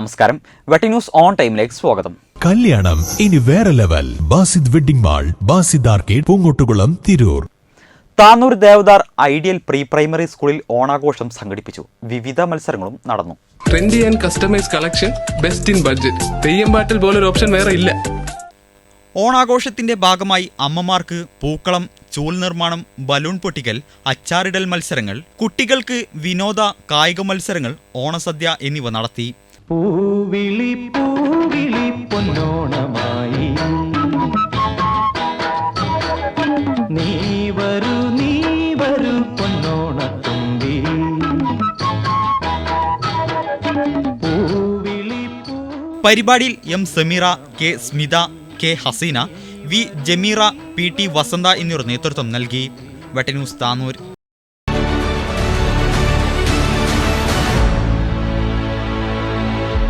നമസ്കാരം. വെട്ടി news on ടൈമിലേക്ക് സ്വാഗതം. കല്യാണം ഇനി വേറെ level. Basid wedding mall Basid arcade Poongottukulam Tirur. Tanur Devadhar ideal pre primary സ്കൂളിൽ ഓണാഘോഷം സംഘടിപ്പിച്ചു. വിവിധ മത്സരങ്ങളും നടന്നു. Trendy and customise collection best in budget Theyyam പാട്ടിൽ പോലൊരു ഓപ്ഷൻ വേറെ ഇല്ല. ഓണാഘോഷത്തിന്റെ ഭാഗമായി അമ്മമാർക്ക് പൂക്കളം ചൂൽ നിർമ്മാണം ബലൂൺ പൊട്ടിക്കൽ അച്ചാറിടൽ മത്സരങ്ങൾ കുട്ടികൾക്ക് വിനോദ കായിക മത്സരങ്ങൾ ഓണസദ്യ എന്നിവ നടത്തി. പൂവിളി പൂവിളി പൊന്നോണമായി. നീ വരൂ നീ വരൂ പൊന്നോണത്തുമ്പി. പരിപാടിയിൽ M Sameera K Smitha K Haseena V Jameera P T Vasantha എന്നിവർ നേതൃത്വം നൽകി. വെട്ടന്യൂസ് താനൂർ.